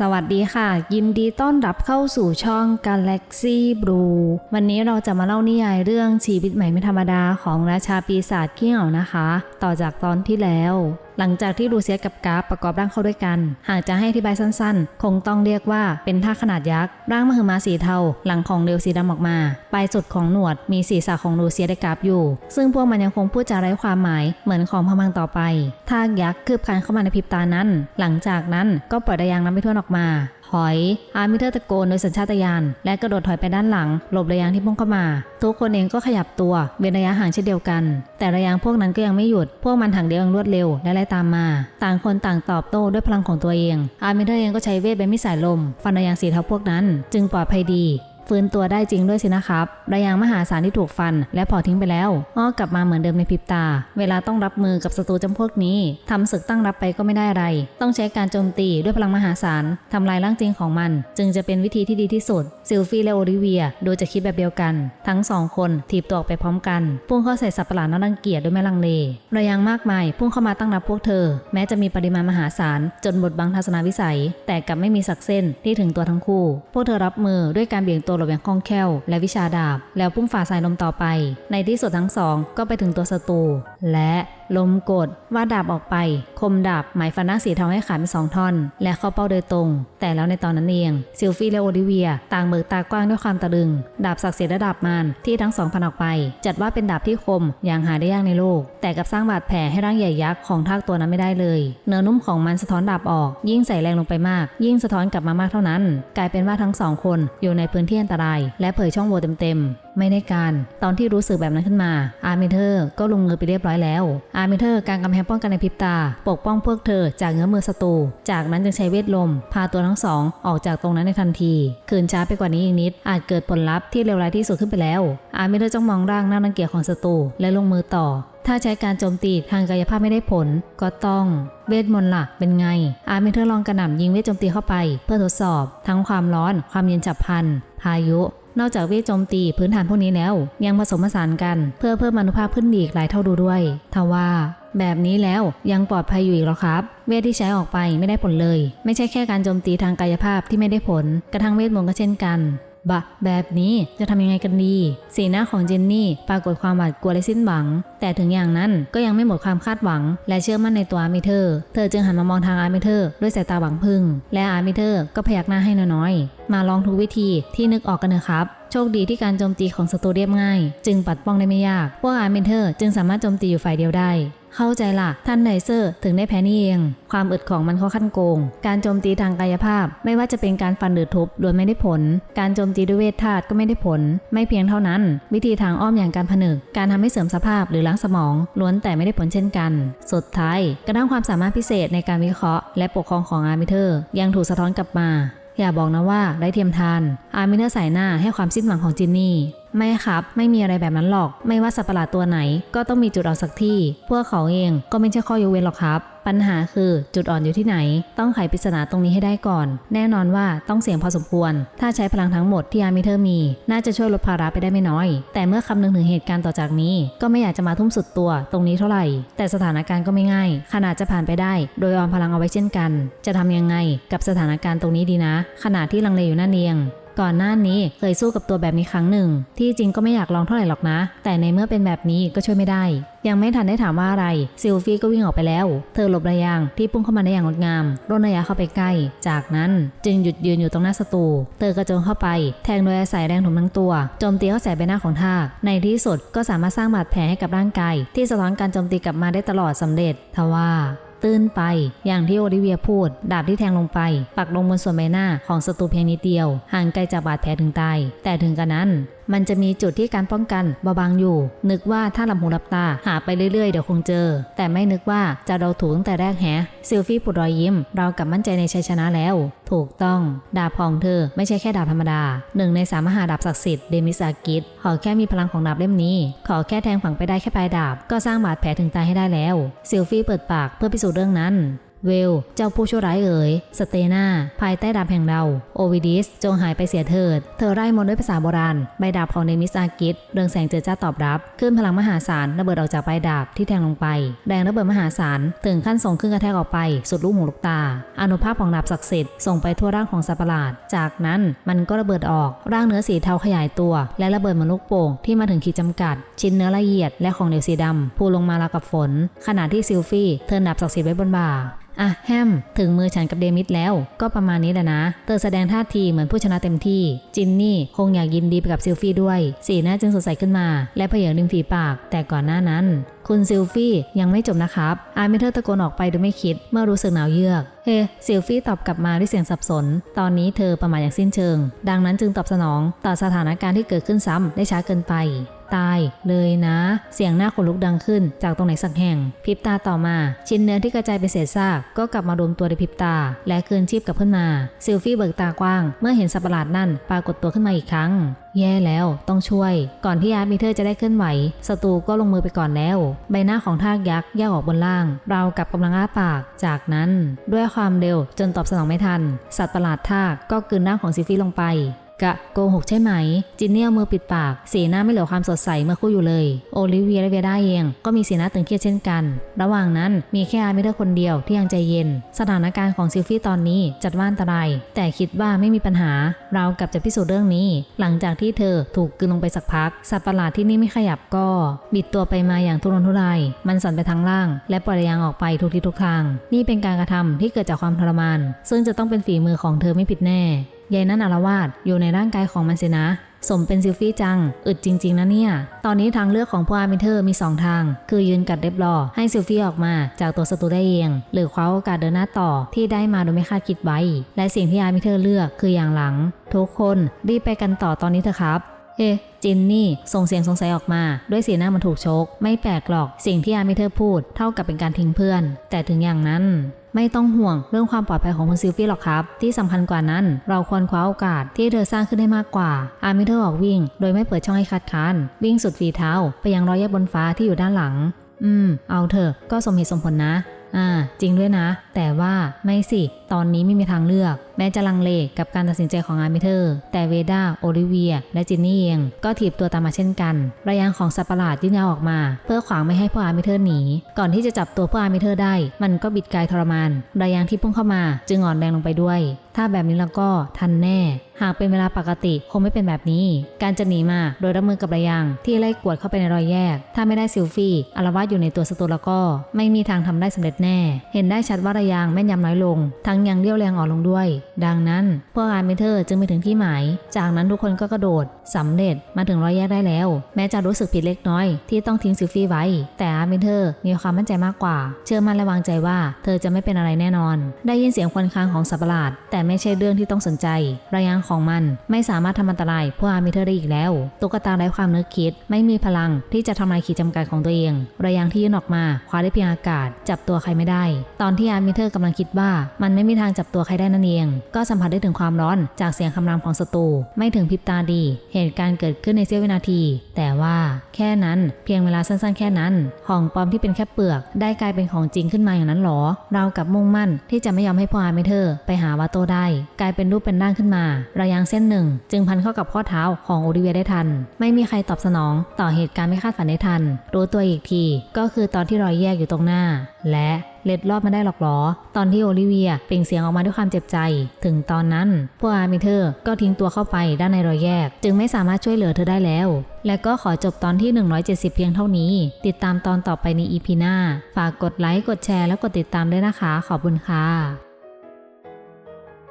สวัสดีค่ะ ยินดีต้อนรับเข้าสู่ช่อง Galaxy Blue วันนี้เราจะมาเล่านิยายเรื่องชีวิตใหม่ไม่ธรรมดาของราชาปีศาจเขี้ยวนะคะ ต่อจากตอนที่แล้ว หลังจากที่ลูเซียกับกราฟประกอบร่างเข้าด้วยกัน หากจะให้อธิบายสั้นๆ คงต้องเรียกว่าเป็นท่าขนาดยักษ์ ร่างมหึมาสีเทา หลังของเดวสีดำออกมา ปลายสุดของหนวดมีศีรษะของลูเซียได้กราฟอยู่ ซึ่งพวกมันยังคงพูดจาไร้ความหมายเหมือนของพมังต่อไป ท่ายักษ์คืบคลานเข้ามาในพริบตานั้น หลังจากนั้นก็ปล่อยระยางน้ำไปทั่วออกมา อยอาร์มิเตอร์ตะโกนโดยสัญชาตญาณและกระโดดถอยไปด้านหลังหลบระยางที่พุ่งเข้ามา ทุกคนเองก็ขยับตัวเว้นระยะห่างเช่นเดียวกัน แต่ระยางพวกนั้นก็ยังไม่หยุด พวกมันถังเดียวยังรวดเร็วและไล่ตามมา ต่างคนต่างตอบโต้ด้วยพลังของตัวเอง อาร์มิเตอร์เองก็ใช้เวทเป็นมิสายลม ฟันระยางสีเทาพวกนั้น จึงปลอดภัยดี ฟื้นตัวได้จริงด้วยสินะครับระยางมหาศาลที่ถูกฟัน และพอทิ้งไปแล้วอ้อกลับมาเหมือนเดิมในพริบตา เวลาต้องรับมือกับศัตรูจำพวกนี้ทำศึกตั้งรับไปก็ไม่ได้อะไร ต้องใช้การโจมตีด้วยพลังมหาศาลทำลายร่างจริงของมัน จึงจะเป็นวิธีที่ดีที่สุดซิลฟี่และโอลิเวียดูจะคิดแบบเดียวกัน ทั้งสองคนถีบตัวออกไปพร้อมกันพุ่งเข้าใส่สัตว์ประหลาดน่ารังเกียจด้วยไม่ลังเลระยางมากมายพุ่งเข้ามาตั้งรับพวกเธอ แม้จะมีปริมาณมหาศาลจนบดบังทัศนวิสัย แต่กลับไม่มีสักเส้นที่ถึงตัวทั้งคู่ พวกเธอรับมือด้วยการเบี่ยงตัวหลบอย่างคล่องแคล่วและวิชาดาบ แล้วพุ่งฝ่าสายลมต่อไป ในที่สุดทั้งสองก็ไปถึงตัวศัตรู และลมกดว่าดาบออกไป คมดาบหมายฟันน้าสีทองให้ขาดเป็นสองท่อน และเข้าเป้าโดยตรง แต่แล้วในตอนนั้นเองซิลฟี่และโอลิเวีย ต่างเบิกตากว้างด้วยความตะลึง ดาบศักดิ์สิทธิ์และดาบมารที่ทั้งสองพันออกไป จัดว่าเป็นดาบที่คมอย่างหาได้ยากในโลก แต่กับสร้างบาดแผลให้ร่างใหญ่ยักษ์ของทากตัวนั้นไม่ได้เลย เนื้อนุ่มของมันสะท้อนดาบออก ยิ่งใส่แรงลงไปมาก ยิ่งสะท้อนกลับมามากเท่านั้น กลายเป็นว่าทั้งสองคนอยู่ในพื้นที่อันตราย และเผยช่องโหว่เต็มๆ ไม่ได้การ ตอนที่รู้สึกแบบนั้นขึ้นมา อาร์มิเธอร์ก็ลงมือไปเรียบร้อยแล้ว อาร์มิเธอร์การกำแพงป้องกันในพริบตา ปกป้องพวกเธอจากเงื้อมือศัตรูจากนั้นจึงใช้เวทลม พาตัวทั้งสองออกจากตรงนั้นในทันทีคืนช้าไปกว่านี้อีกนิด อาจเกิดผลลัพธ์ที่เลวร้ายที่สุดขึ้นไปแล้ว อาร์มิเธอร์จ้องมองร่างหน่ารังเกียจของศัตรูและลงมือต่อถ้าใช้การโจมตีทางกายภาพไม่ได้ผล ก็ต้องเวทมนต์ล่ะเป็นไง อาร์มิเธอร์ลองกระหน่ำยิงเวทโจมตีเข้าไป เพื่อทดสอบ ทั้งความร้อน ความเย็นฉับพลัน พายุ นอกจากเวทโจมตีพื้นฐานพวกนี้แล้ว ยังผสมผสานกันเพื่อเพิ่มอนุภาพขึ้นอีกหลายเท่าดูด้วยทว่าแบบนี้แล้วยังปลอดภัยอยู่อีกหรอครับ เวทที่ใช้ออกไปไม่ได้ผลเลย ไม่ใช่แค่การโจมตีทางกายภาพที่ไม่ได้ผล กระทั่งเวทมนต์ก็เช่นกัน บะ แบบนี้จะทำยังไงกันดี สีหน้าของเจนนี่ปรากฏความหวาดกลัวและสิ้นหวัง แต่ถึงอย่างนั้นก็ยังไม่หมดความคาดหวัง และเชื่อมั่นในตัวอาร์มิเธอร์ เธอจึงหันมามองทางอาร์มิเธอร์ด้วยสายตาหวังพึ่ง และอาร์มิเธอร์ก็พยักหน้าให้น้อยๆ มาลองทุกวิธีที่นึกออกกันเถอะครับโชคดีที่การโจมตีของศัตรูเรียบง่าย จึงปัดป้องได้ไม่ยาก พวกอาร์มิเธอร์จึงสามารถโจมตีอยู่ฝ่ายเดียวได้ เข้าใจละท่านไนเซอร์ ถึงได้แพ้นี่เอง ความอึดของมันเขาขั้นโกง การโจมตีทางกายภาพ ไม่ว่าจะเป็นการฟันหรือทุบโดยไม่ได้ผล การโจมตีด้วยเวทธาตุก็ไม่ได้ผล ไม่เพียงเท่านั้น วิธีทางอ้อมอย่างการผนึก การทำให้เสริมสภาพหรือล้างสมอง ล้วนแต่ไม่ได้ผลเช่นกัน สุดท้ายกระทั่งความสามารถพิเศษในการวิเคราะห์ และปกครองของอาร์มิเธอร์ ยังถูกสะท้อนกลับมาอย่าบอกนะว่าได้เทียมทาน อาร์มิเนอร์ใส่หน้าให้ความสิ้นหวังของจินนี่ ไม่ครับ ไม่มีอะไรแบบนั้นหรอก ไม่ว่าสัตว์ประหลาดตัวไหน ก็ต้องมีจุดอ่อนสักที่ พวกเขาเองก็ไม่ใช่ข้อยกเว้นหรอกครับ ปัญหาคือจุดอ่อนอยู่ที่ไหน ต้องไขปริศนาตรงนี้ให้ได้ก่อน แน่นอนว่าต้องเสี่ยงพอสมควร ถ้าใช้พลังทั้งหมดที่อาร์มิเธอร์มี น่าจะช่วยลดภาระไปได้ไม่น้อย แต่เมื่อคำนึงถึงเหตุการณ์ต่อจากนี้ ก็ไม่อยากจะมาทุ่มสุดตัวตรงนี้เท่าไหร่ แต่สถานการณ์ก็ไม่ง่าย ขนาดจะผ่านไปได้ โดยออมพลังเอาไว้เช่นกัน จะทำยังไงกับสถานการณ์ตรงนี้ดีนะขนาดที่ลังเลอยู่นั่นเอง ก่อนหน้านี้เคยสู้กับตัวแบบนี้ครั้งหนึ่ง ที่จริงก็ไม่อยากลองเท่าไหร่หรอกนะ แต่ในเมื่อเป็นแบบนี้ก็ช่วยไม่ได้ ยังไม่ทันได้ถามว่าอะไรซิลฟี่ก็วิ่งออกไปแล้ว เธอหลบระยางที่พุ่งเข้ามาได้อย่างงดงามร่นระยะเข้าไปใกล้ จากนั้นจึงหยุดยืนอยู่ตรงหน้าศัตรูเธอกระโจนเข้าไป แทงโดยอาศัยแรงถมทั้งตัวโจมตีเข้าใส่ใบหน้าของทากในที่สุดก็สามารถสร้างบาดแผลให้กับร่างกายที่สะท้อนการโจมตีกลับมาได้ตลอดสำเร็จทว่า ตื้นไป อย่างที่โอลิเวียพูด ดาบที่แทงลงไป ปักลงบนส่วนใบหน้าของศัตรูเพียงนิดเดียว ห่างไกลจากบาดแผลถึงตาย แต่ถึงกระนั้นมันจะมีจุดที่การป้องกันเบาบางอยู่ นึกว่าถ้าหลับหูหลับตาหาไปเรื่อยๆ เดี๋ยวคงเจอ แต่ไม่นึกว่าจะเราถูกตั้งแต่แรกแฮะซิลฟี่ปุดรอยยิ้ม เรากลับมั่นใจในชัยชนะแล้ว ถูกต้อง ดาบของเธอไม่ใช่แค่ดาบธรรมดาหนึ่งในสามมหาดาบศักดิ์สิทธิ์เดมิสอากิตขอแค่มีพลังของดาบเล่มนี้ ขอแค่แทงฝังไปได้แค่ปลายดาบ ก็สร้างบาดแผลถึงตายให้ได้แล้วซิลฟี่เปิดปากเพื่อพิสูจน์เรื่องนั้น เวล เจ้าผู้ชั่วร้ายเอ๋ย สเตนาภายใต้ดาบแห่งเรา โอวิดิส จงหายไปเสียเถิด เธอไร้มนต์ด้วยภาษาโบราณ ใบดาบของเนมิสอากิสเรืองแสงเจอจ้าตอบรับ ขึ้นพลังมหาศาลระเบิดออกจากปลายดาบที่แทงลงไป แรงระเบิดมหาศาลถึงขั้นส่งขึ้นกระแทกออกไป สุดลูกหูลูกตา อนุภาพของดาบศักดิ์สิทธิ์ส่งไปทั่วร่างของสัตว์ประหลาด จากนั้นมันก็ระเบิดออก ร่างเนื้อสีเทาขยายตัว และระเบิดเหมือนลูกโป่งที่มาถึงขีดจำกัด ชิ้นเนื้อละเอียดและของเหลวสีดำพูลงมาราวกับฝน ขณะที่ซิลฟี่เทินดาบศักดิ์สิทธิ์ไว้บนบ่าอะแฮม ถึงมือฉันกับเดมิดแล้ว ก็ประมาณนี้แหละนะเตอแสดงท่าทีเหมือนผู้ชนะเต็มที่ จินนี่คงอยากยินดีไปกับซิลฟี่ด้วย สีหน้าจึงสดใสขึ้นมา และเพเยอริมฝีปาก แต่ก่อนหน้านั้น คุณซิลฟี่ยังไม่จบนะครับอาร์มิเทอร์ตะโกนออกไปโดยไม่คิด เมื่อรู้สึกหนาวเยือก เฮซิลฟี่ตอบกลับมาด้วยเสียงสับสน ตอนนี้เธอประมาทอย่างสิ้นเชิง ดังนั้นจึงตอบสนองต่อสถานการณ์ที่เกิดขึ้นซ้ำได้ช้าเกินไป ตายเลยนะ เสียงหน้าขนลุกดังขึ้น จากตรงไหนสักแห่งพริบตาต่อมา ชิ้นเนื้อที่กระจายเป็นเศษซากก็กลับมารวมตัวในพริบตา และคืนชีพกับขึ้นมาซิลฟี่เบิกตากว้าง เมื่อเห็นสัตว์ประหลาดนั่นปรากฏตัวขึ้นมาอีกครั้ง แย่แล้วต้องช่วย ก่อนที่อาร์มิเทอร์จะได้เคลื่อนไหวศัตรูก็ลงมือไปก่อนแล้ว ใบหน้าของทากยักษ์แยกออกบนล่าง เรากับกำลังอ้าปาก จากนั้น ด้วยความเร็วจนตอบสนองไม่ทัน สัตว์ประหลาดทากก็กืนร่างของซิลฟี่ลงไป กะโกหกใช่ไหม จินเนี่ยเมือปิดปาก สีหน้าไม่เหลือความสดใสเมื่อคู่อยู่เลย โอลิเวียและเวด้าเอง ก็มีสีหน้าตึงเครียดเช่นกัน ระหว่างนั้นมีแค่อาร์มิเดอร์คนเดียวที่ยังใจเย็น สถานการณ์ของซิลฟี่ตอนนี้จัดว่าอันตราย แต่คิดว่าไม่มีปัญหา เรากลับจะพิสูจน์เรื่องนี้ หลังจากที่เธอถูกกลืนลงไปสักพัก สัตว์ประหลาดที่นี่ไม่ขยับก็ บิดตัวไปมาอย่างทุรนทุราย มันสั่นไปทางล่าง และปล่อยยางออกไปทุกทิศทุกทาง นี่เป็นการกระทำที่เกิดจากความทรมาน ซึ่งจะต้องเป็นฝีมือของเธอไม่ผิดแน่ ยายนั่นอารวาสอยู่ในร่างกายของมันสินะ สมเป็นซิลฟี่จัง อึดจริง ๆ นะเนี่ย ตอนนี้ทางเลือกของพวกอาร์มิเทอร์มี 2 ทาง คือยืนกัดเด็บรอ ให้ซิลฟี่ออกมาจากตัวศัตรูได้เอง หรือคว้าโอกาสเดินหน้าต่อที่ได้มาโดยไม่คาดคิดไว้ และสิ่งที่อาร์มิเทอร์เลือกคืออย่างหลัง ทุกคนรีบไปกันต่อตอนนี้เถอะครับเอ๊จินนี่ส่งเสียงสงสัยออกมา ด้วยสีหน้ามันถูกชก ไม่แปลกหรอกสิ่งที่อาร์มิเทอร์พูดเท่ากับเป็นการทิ้งเพื่อน แต่ถึงอย่างนั้น ไม่ต้องห่วงเรื่องความปลอดภัยของคุณซิลฟี่หรอกครับ ที่สำคัญกว่านั้น เราควรคว้าโอกาสที่เธอสร้างขึ้นได้มากกว่า อาร์มิเทอร์ออกวิ่ง โดยไม่เปิดช่องให้คัดค้าน วิ่งสุดฝีเท้า ไปยังรอยแยกบนฟ้าที่อยู่ด้านหลัง อืม เอาเถอะก็สมเหตุสมผลนะ อ่า จริงด้วยนะ แต่ว่าไม่สิตอนนี้ไม่มีทางเลือก แม้จะลังเลกับการตัดสินใจของอาร์มิเทอร์ แต่เวด้าโอลิเวีย และจินนี่เองก็ถีบตัวตามมาเช่นกันระยางของสัตว์ประหลาดยื่นยาวออกมา เพื่อขวางไม่ให้พวกอาร์มิเทอร์หนี ก่อนที่จะจับตัวพวกอาร์มิเทอร์ได้ มันก็บิดกายทรมานระยางที่พุ่งเข้ามา จึงอ่อนแรงลงไปด้วย ถ้าแบบนี้แล้วก็ทันแน่ หากเป็นเวลาปกติคงไม่เป็นแบบนี้ การจะหนีมาโดยรับมือกับระยางที่ไล่กวดเข้าไปในรอยแยก ถ้าไม่ได้ซิลฟี่อารวาสอยู่ในตัวศัตรูแล้วก็ ไม่มีทางทำได้สำเร็จแน่ เห็นได้ชัดว่าระยางแม่นยำน้อยลงทั้งยังเรี่ยวแรงอ่อนลงด้วยดังนั้นพวกอาร์มิเทอร์จึงไปถึงที่หมาย จากนั้นทุกคนก็กระโดดสำเร็จมาถึงรอยแยกได้แล้ว แม้จะรู้สึกผิดเล็กน้อย ที่ต้องทิ้งซิลฟี่ไว้ แต่อาร์มิเทอร์มีความมั่นใจมากกว่า เชื่อมั่นและวางใจว่า เธอจะไม่เป็นอะไรแน่นอน ได้ยินเสียงควันคางของสัตว์ประหลาด แต่ไม่ใช่เรื่องที่ต้องสนใจระยางของมันไม่สามารถทำอันตรายพวกอาร์มิเทอร์ได้อีกแล้ว ตุ๊กตาไร้ความนึกคิด ไม่มีพลังที่จะทำลายขีดจำกัดของตัวเองระยางที่ยื่นออกมาคว้าได้เพียงอากาศ จับตัวใครไม่ได้ ตอนที่อาร์มิเทอร์กำลังคิดว่า มันไม่มีทางจับตัวใครได้นั่นเองก็สัมผัสได้ถึงความร้อนจากเสียงคำรามของศัตรูไม่ถึงพริบตาดี เหตุการณ์เกิดขึ้นในเสี้ยววินาที แต่ว่าแค่นั้นเพียงเวลาสั้นๆ แค่นั้น ของปลอมที่เป็นแค่เปลือก ได้กลายเป็นของจริงขึ้นมาอย่างนั้นหรอ เรากับมุ่งมั่นที่จะไม่ยอมให้พวกอาร์มิเทอร์ไปหาวาโตได้ กลายเป็นรูปเป็นร่างขึ้นมาระยางเส้นหนึ่ง จึงพันเข้ากับข้อเท้าของโอลิเวียได้ทัน ไม่มีใครตอบสนอง ต่อเหตุการณ์ไม่คาดฝันได้ทัน รู้ตัวอีกที ก็คือตอนที่รอยแยกอยู่ตรงหน้า และ เล็ดรอดมาได้หรอกหรอ ตอนที่โอลิเวียเปล่งเสียงออกมาด้วยความเจ็บใจ ถึงตอนนั้น พวกอาร์มิเทอร์ก็ทิ้งตัวเข้าไปด้านในรอยแยก จึงไม่สามารถช่วยเหลือเธอได้แล้ว และก็ขอจบตอนที่ 170 เพียงเท่านี้ ติดตามตอนต่อไปในอีพีหน้า ฝากกดไลค์ กดแชร์ และกดติดตามด้วยนะคะ ขอบคุณค่ะ